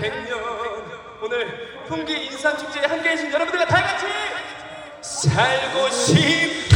백년. 오늘 풍기 인삼축제에 함께해 주신 여러분들과 다 같이 살고 싶다